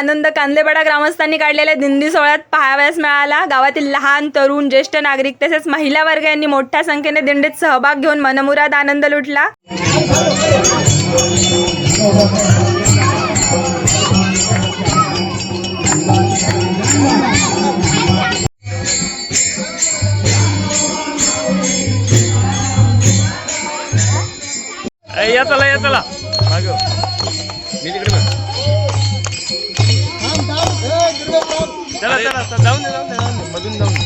कांदेपाडा ग्रामस्थांनी काढलेल्या दिंडी सोहळ्यात पाहावयास मिळाला. गावातील लहान तरुण ज्येष्ठ नागरिक तसेच महिला वर्ग यांनी मोठ्या संख्येने दिंडीत सहभाग घेऊन मनमुराद आनंद लुटला. या चला या चला. मागं. मी तिकडे 잘라 잘라. 나온대 나온대 나온대 맞은 나온대